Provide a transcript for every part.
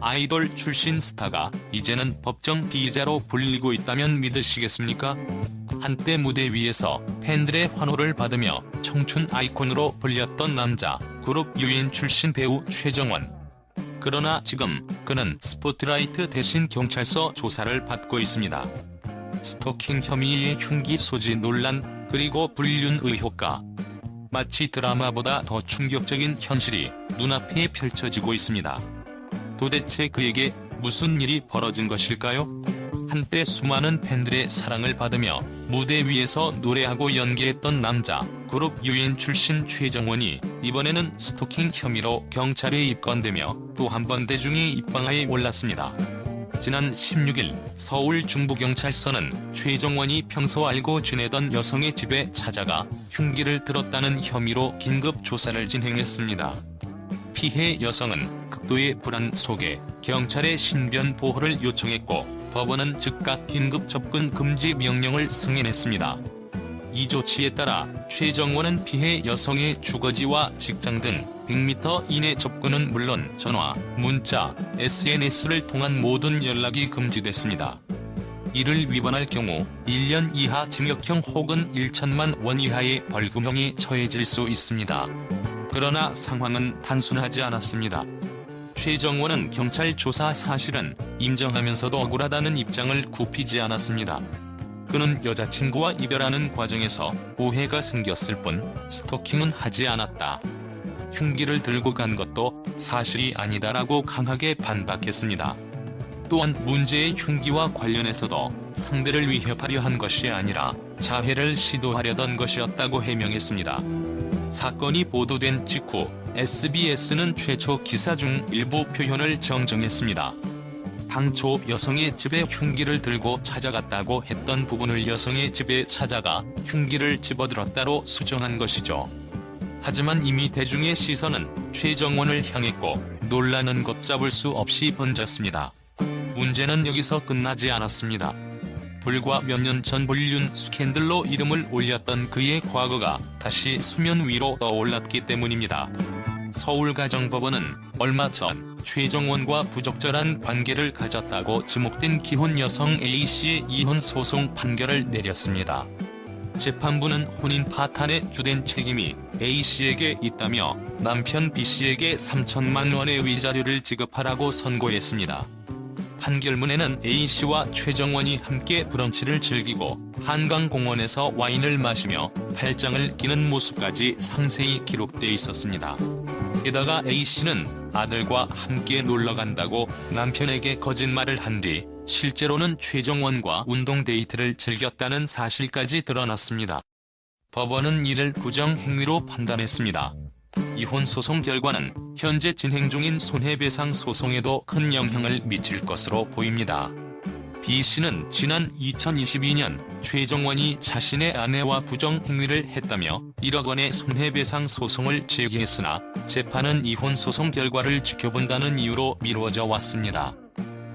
아이돌 출신 스타가 이제는 법정 피의자로 불리고 있다면 믿으시겠습니까? 한때 무대 위에서 팬들의 환호를 받으며 청춘 아이콘으로 불렸던 남자 그룹 유인 출신 배우 최정원. 그러나 지금 그는 스포트라이트 대신 경찰서 조사를 받고 있습니다. 스토킹 혐의의 흉기 소지 논란 그리고 불륜 의혹과 마치 드라마보다 더 충격적인 현실이 눈앞에 펼쳐지고 있습니다. 도대체 그에게 무슨 일이 벌어진 것일까요? 한때 수많은 팬들의 사랑을 받으며 무대 위에서 노래하고 연기했던 남자 그룹 유인 출신 최정원이 이번에는 스토킹 혐의로 경찰에 입건되며 또 한 번 대중의 입방아에 올랐습니다. 지난 16일 서울 중부경찰서는 최정원이 평소 알고 지내던 여성의 집에 찾아가 흉기를 들었다는 혐의로 긴급 조사를 진행했습니다. 피해 여성은 극도의 불안 속에 경찰의 신변 보호를 요청했고 법원은 즉각 긴급 접근 금지 명령을 승인했습니다. 이 조치에 따라 최정원은 피해 여성의 주거지와 직장 등 100m 이내 접근은 물론 전화, 문자, SNS를 통한 모든 연락이 금지됐습니다. 이를 위반할 경우 1년 이하 징역형 혹은 1천만 원 이하의 벌금형에 처해질 수 있습니다. 그러나 상황은 단순하지 않았습니다. 최정원은 경찰 조사 사실은 인정하면서도 억울하다는 입장을 굽히지 않았습니다. 그는 여자친구와 이별하는 과정에서 오해가 생겼을 뿐 스토킹은 하지 않았다. 흉기를 들고 간 것도 사실이 아니다라고 강하게 반박했습니다. 또한 문제의 흉기와 관련해서도 상대를 위협하려 한 것이 아니라 자해를 시도하려던 것이었다고 해명했습니다. 사건이 보도된 직후 SBS는 최초 기사 중 일부 표현을 정정했습니다. 당초 여성의 집에 흉기를 들고 찾아갔다고 했던 부분을 여성의 집에 찾아가 흉기를 집어들었다로 수정한 것이죠. 하지만 이미 대중의 시선은 최정원을 향했고 논란은 걷잡을 수 없이 번졌습니다. 문제는 여기서 끝나지 않았습니다. 불과 몇 년 전 불륜 스캔들로 이름을 올렸던 그의 과거가 다시 수면 위로 떠올랐기 때문입니다. 서울가정법원은 얼마 전 최정원과 부적절한 관계를 가졌다고 지목된 기혼 여성 A씨의 이혼 소송 판결을 내렸습니다. 재판부는 혼인 파탄의 주된 책임이 A씨에게 있다며 남편 B씨에게 3천만 원의 위자료를 지급하라고 선고했습니다. 판결문에는 A씨와 최정원이 함께 브런치를 즐기고 한강공원에서 와인을 마시며 팔짱을 끼는 모습까지 상세히 기록돼 있었습니다. 게다가 A씨는 아들과 함께 놀러 간다고 남편에게 거짓말을 한 뒤 실제로는 최정원과 운동 데이트를 즐겼다는 사실까지 드러났습니다. 법원은 이를 부정 행위로 판단했습니다. 이혼 소송 결과는 현재 진행 중인 손해배상 소송에도 큰 영향을 미칠 것으로 보입니다. B 씨는 지난 2022년 최정원이 자신의 아내와 부정행위를 했다며 1억 원의 손해배상 소송을 제기했으나 재판은 이혼 소송 결과를 지켜본다는 이유로 미뤄져 왔습니다.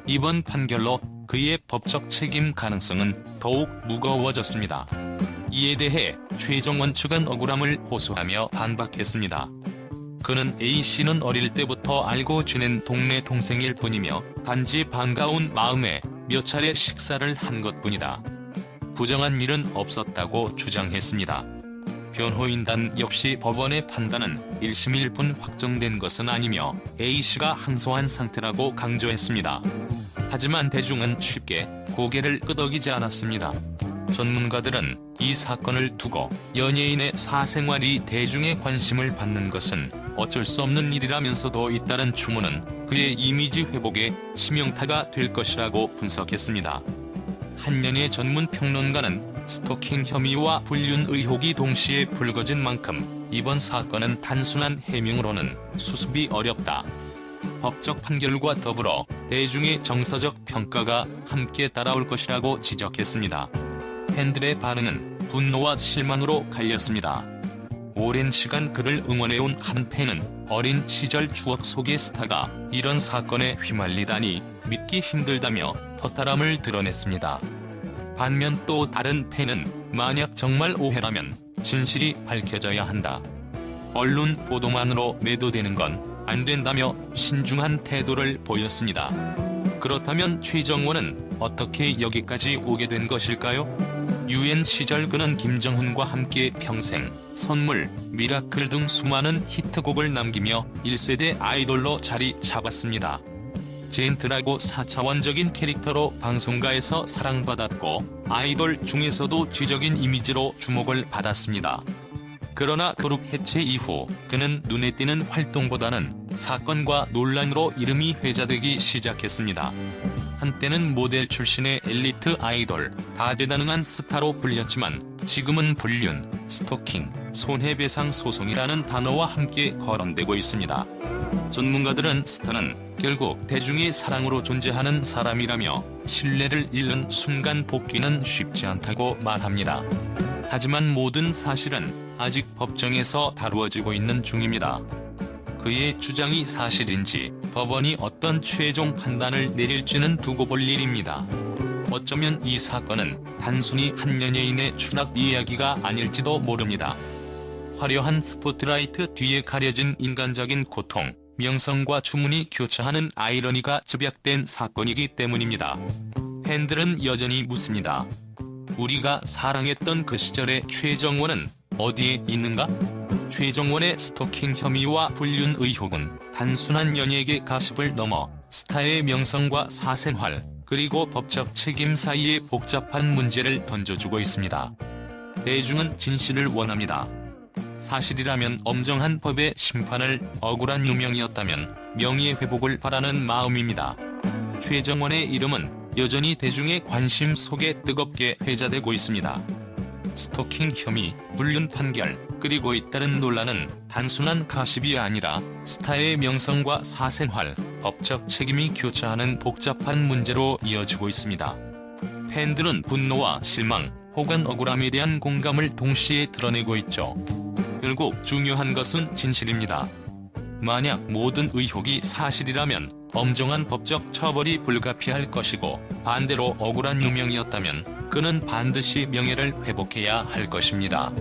이번 판결로 그의 법적 책임 가능성은 더욱 무거워졌습니다. 이에 대해 최정원 측은 억울함을 호소하며 반박했습니다. 그는 A씨는 어릴 때부터 알고 지낸 동네 동생일 뿐이며 단지 반가운 마음에 몇 차례 식사를 한 것뿐이다. 부정한 일은 없었다고 주장했습니다. 변호인단 역시 법원의 판단은 1심일 뿐 확정된 것은 아니며 A씨가 항소한 상태라고 강조했습니다. 하지만 대중은 쉽게 고개를 끄덕이지 않았습니다. 전문가들은 이 사건을 두고 연예인의 사생활이 대중의 관심을 받는 것은 어쩔 수 없는 일이라면서도 잇따른 추문은 그의 이미지 회복에 치명타가 될 것이라고 분석했습니다. 한년의 전문 평론가는 스토킹 혐의와 불륜 의혹이 동시에 불거진 만큼 이번 사건은 단순한 해명으로는 수습이 어렵다. 법적 판결과 더불어 대중의 정서적 평가가 함께 따라올 것이라고 지적했습니다. 팬들의 반응은 분노와 실망으로 갈렸습니다. 오랜 시간 그를 응원해온 한 팬은 어린 시절 추억 속의 스타가 이런 사건에 휘말리다니 믿기 힘들다며 허탈함을 드러냈습니다. 반면 또 다른 팬은 만약 정말 오해라면 진실이 밝혀져야 한다. 언론 보도만으로 매도되는 건 안 된다며 신중한 태도를 보였습니다. 그렇다면 최정원은 어떻게 여기까지 오게 된 것일까요? 유엔 시절 그는 김정훈과 함께 평생, 선물, 미라클 등 수많은 히트곡을 남기며 1세대 아이돌로 자리 잡았습니다. 젠틀하고 4차원적인 캐릭터로 방송가에서 사랑받았고 아이돌 중에서도 지적인 이미지로 주목을 받았습니다. 그러나 그룹 해체 이후 그는 눈에 띄는 활동보다는 사건과 논란으로 이름이 회자되기 시작했습니다. 한때는 모델 출신의 엘리트 아이돌, 다재다능한 스타로 불렸지만 지금은 불륜, 스토킹, 손해배상 소송이라는 단어와 함께 거론되고 있습니다. 전문가들은 스타는 결국 대중의 사랑으로 존재하는 사람이라며 신뢰를 잃는 순간 복귀는 쉽지 않다고 말합니다. 하지만 모든 사실은 아직 법정에서 다루어지고 있는 중입니다. 그의 주장이 사실인지 법원이 어떤 최종 판단을 내릴지는 두고 볼 일입니다. 어쩌면 이 사건은 단순히 한 연예인의 추락 이야기가 아닐지도 모릅니다. 화려한 스포트라이트 뒤에 가려진 인간적인 고통, 명성과 주문이 교차하는 아이러니가 집약된 사건이기 때문입니다. 팬들은 여전히 묻습니다. 우리가 사랑했던 그 시절의 최정원은 어디에 있는가? 최정원의 스토킹 혐의와 불륜 의혹은 단순한 연예계 가십을 넘어 스타의 명성과 사생활, 그리고 법적 책임 사이의 복잡한 문제를 던져주고 있습니다. 대중은 진실을 원합니다. 사실이라면 엄정한 법의 심판을 억울한 유명이었다면 명예의 회복을 바라는 마음입니다. 최정원의 이름은 여전히 대중의 관심 속에 뜨겁게 회자되고 있습니다. 스토킹 혐의, 불륜 판결, 그리고 잇따른 논란은 단순한 가십이 아니라 스타의 명성과 사생활, 법적 책임이 교차하는 복잡한 문제로 이어지고 있습니다. 팬들은 분노와 실망, 혹은 억울함에 대한 공감을 동시에 드러내고 있죠. 결국 중요한 것은 진실입니다. 만약 모든 의혹이 사실이라면 엄정한 법적 처벌이 불가피할 것이고 반대로 억울한 유명이었다면 그는 반드시 명예를 회복해야 할 것입니다.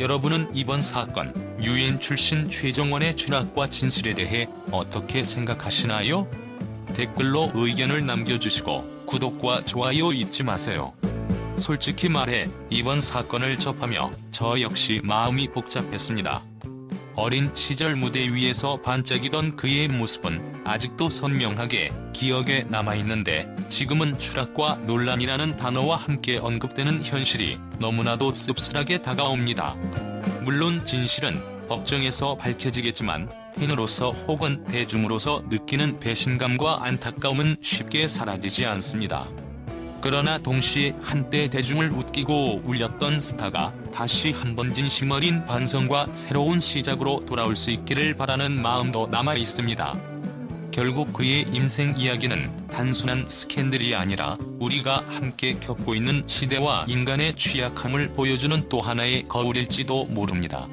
여러분은 이번 사건, 유엔 출신 최정원의 추락과 진실에 대해 어떻게 생각하시나요? 댓글로 의견을 남겨주시고 구독과 좋아요 잊지 마세요. 솔직히 말해 이번 사건을 접하며 저 역시 마음이 복잡했습니다. 어린 시절 무대 위에서 반짝이던 그의 모습은 아직도 선명하게 기억에 남아있는데 지금은 추락과 논란이라는 단어와 함께 언급되는 현실이 너무나도 씁쓸하게 다가옵니다. 물론 진실은 법정에서 밝혀지겠지만 팬으로서 혹은 대중으로서 느끼는 배신감과 안타까움은 쉽게 사라지지 않습니다. 그러나 동시에 한때 대중을 웃기고 울렸던 스타가 다시 한번 진심 어린 반성과 새로운 시작으로 돌아올 수 있기를 바라는 마음도 남아 있습니다. 결국 그의 인생 이야기는 단순한 스캔들이 아니라 우리가 함께 겪고 있는 시대와 인간의 취약함을 보여주는 또 하나의 거울일지도 모릅니다.